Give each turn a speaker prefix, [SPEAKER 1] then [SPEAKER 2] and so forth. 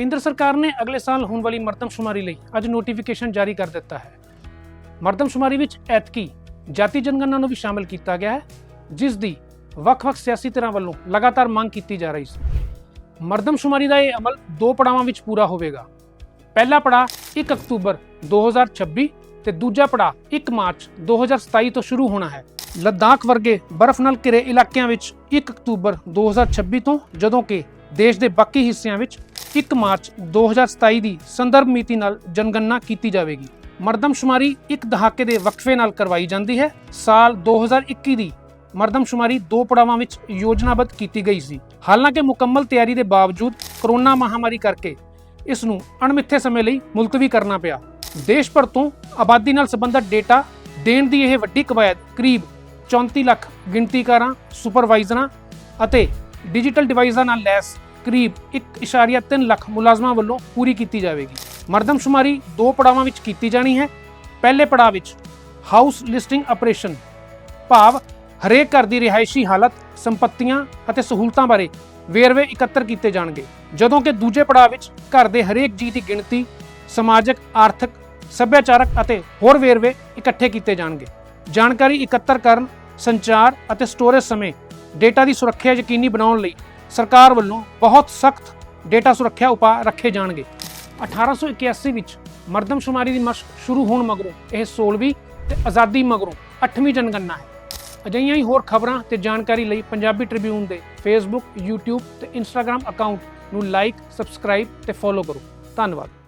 [SPEAKER 1] ਕੇਂਦਰ ਸਰਕਾਰ ਨੇ ਅਗਲੇ ਸਾਲ ਹੋਣ ਵਾਲੀ ਮਰਦਮਸ਼ੁਮਾਰੀ ਲਈ ਅੱਜ ਨੋਟੀਫਿਕੇਸ਼ਨ ਜਾਰੀ ਕਰ ਦਿੱਤਾ ਹੈ। ਮਰਦਮਸ਼ੁਮਾਰੀ ਵਿੱਚ ਐਤਕੀ ਜਾਤੀ ਜਨਗਣਨਾ ਨੂੰ ਵੀ ਸ਼ਾਮਿਲ ਕੀਤਾ ਗਿਆ ਹੈ, ਜਿਸ ਦੀ ਵੱਖ-ਵੱਖ ਸਿਆਸੀ ਧਿਰਾਂ ਵੱਲੋਂ ਲਗਾਤਾਰ ਮੰਗ ਕੀਤੀ ਜਾ ਰਹੀ ਸੀ। ਮਰਦਮਸ਼ੁਮਾਰੀ ਦਾ ਇਹ ਅਮਲ ਦੋ ਪੜਾਵਾਂ ਵਿੱਚ ਪੂਰਾ ਹੋਵੇਗਾ। ਪਹਿਲਾ ਪੜਾਅ 1 ਅਕਤੂਬਰ 2026 ਤੇ ਦੂਜਾ ਪੜਾਅ 1 ਮਾਰਚ 2027 ਤੋਂ ਸ਼ੁਰੂ ਹੋਣਾ ਹੈ। ਲੱਦਾਖ ਵਰਗੇ ਬਰਫ਼ ਨਾਲ ਘਿਰੇ ਇਲਾਕਿਆਂ ਵਿੱਚ 1 ਅਕਤੂਬਰ 2026 ਤੋਂ ਜਦੋਂ ਕਿ ਦੇਸ਼ ਦੇ ਬਾਕੀ ਹਿੱਸਿਆਂ ਵਿੱਚ 1 ਮਾਰਚ 2027 ਦੀ ਸੰਦਰਭ ਮਿਤੀ ਨਾਲ ਜਨਗਣਨਾ ਕੀਤੀ ਜਾਵੇਗੀ। ਮਰਦਮਸ਼ੁਮਾਰੀ ਇੱਕ ਦਹਾਕੇ ਦੇ ਵਕਫੇ ਨਾਲ ਕਰਵਾਈ ਜਾਂਦੀ ਹੈ। ਸਾਲ 2021 ਦੀ ਮਰਦਮਸ਼ੁਮਾਰੀ ਦੋ ਪੜਾਵਾਂ ਵਿੱਚ ਯੋਜਨਾਬੱਧ ਕੀਤੀ ਗਈ ਸੀ। ਹਾਲਾਂਕਿ ਮੁਕੰਮਲ ਤਿਆਰੀ ਦੇ ਬਾਵਜੂਦ ਕਰੋਨਾ ਮਹਾਮਾਰੀ ਕਰਕੇ ਇਸ ਨੂੰ ਅਣਮਿੱਥੇ ਸਮੇਂ ਲਈ ਮੁਲਤਵੀ ਕਰਨਾ ਪਿਆ। ਦੇਸ਼ ਭਰ ਤੋਂ ਆਬਾਦੀ ਨਾਲ ਸੰਬੰਧਿਤ ਡੇਟਾ ਦੇਣ ਦੀ ਇਹ ਵੱਡੀ ਕਵਾਇਦ ਕਰੀਬ 34 ਲੱਖ ਗਿਣਤੀਕਾਰਾਂ, ਸੁਪਰਵਾਈਜ਼ਰਾਂ ਅਤੇ ਡਿਜੀਟਲ ਡਿਵਾਈਸਾਂ ਨਾਲ ਲੈਸ ਕਰੀਬ 1.3 ਲੱਖ ਮੁਲਾਜ਼ਮਾਂ ਵੱਲੋਂ ਪੂਰੀ ਕੀਤੀ ਜਾਵੇਗੀ। ਮਰਦਮਸ਼ੁਮਾਰੀ ਦੋ ਪੜਾਵਾਂ ਵਿੱਚ ਕੀਤੀ ਜਾਣੀ ਹੈ। ਪਹਿਲੇ ਪੜਾਅ ਵਿੱਚ ਹਾਊਸ ਲਿਸਟਿੰਗ ਆਪਰੇਸ਼ਨ, ਭਾਵ ਹਰੇਕ ਘਰ ਦੀ ਰਿਹਾਇਸ਼ੀ ਹਾਲਤ, ਸੰਪਤੀਆਂ ਅਤੇ ਸਹੂਲਤਾਂ ਬਾਰੇ ਵੇਰਵੇ ਇਕੱਤਰ ਕੀਤੇ ਜਾਣਗੇ। ਜਦੋਂ ਕਿ ਦੂਜੇ ਪੜਾਅ ਵਿੱਚ ਘਰ ਦੇ ਹਰੇਕ ਜੀ ਦੀ ਗਿਣਤੀ ਸਮਾਜਿਕ, ਆਰਥਿਕ, ਸੱਭਿਆਚਾਰਕ ਅਤੇ ਹੋਰ ਵੇਰਵੇ ਇਕੱਠੇ ਕੀਤੇ ਜਾਣਗੇ। ਜਾਣਕਾਰੀ ਇਕੱਤਰ ਕਰਨ, ਸੰਚਾਰ ਅਤੇ ਸਟੋਰੇਜ ਸਮੇਂ ਡੇਟਾ ਦੀ ਸੁਰੱਖਿਆ ਯਕੀਨੀ ਬਣਾਉਣ ਲਈ ਸਰਕਾਰ ਵੱਲੋਂ ਬਹੁਤ ਸਖਤ ਡੇਟਾ ਸੁਰੱਖਿਆ ਉਪਾਅ ਰੱਖੇ ਜਾਣਗੇ। 1881 ਵਿੱਚ ਮਰਦਮਸ਼ੁਮਾਰੀ ਦੀ ਮਸ਼ਕ ਸ਼ੁਰੂ ਹੋਣ ਮਗਰੋਂ ਇਹ 16ਵੀਂ ਤੇ ਆਜ਼ਾਦੀ ਮਗਰੋਂ 8ਵੀਂ ਜਨਗਣਨਾ ਹੈ। ਅਜਿਹੀਆਂ ਹੀ ਹੋਰ ਖਬਰਾਂ ਤੇ ਜਾਣਕਾਰੀ ਲਈ ਪੰਜਾਬੀ ਟ੍ਰਿਬਿਊਨ ਦੇ ਫੇਸਬੁੱਕ, YouTube ਤੇ Instagram ਅਕਾਊਂਟ ਨੂੰ ਲਾਈਕ ਸਬਸਕ੍ਰਾਈਬ ਤੇ ਫੋਲੋ ਕਰੋ। ਧੰਨਵਾਦ।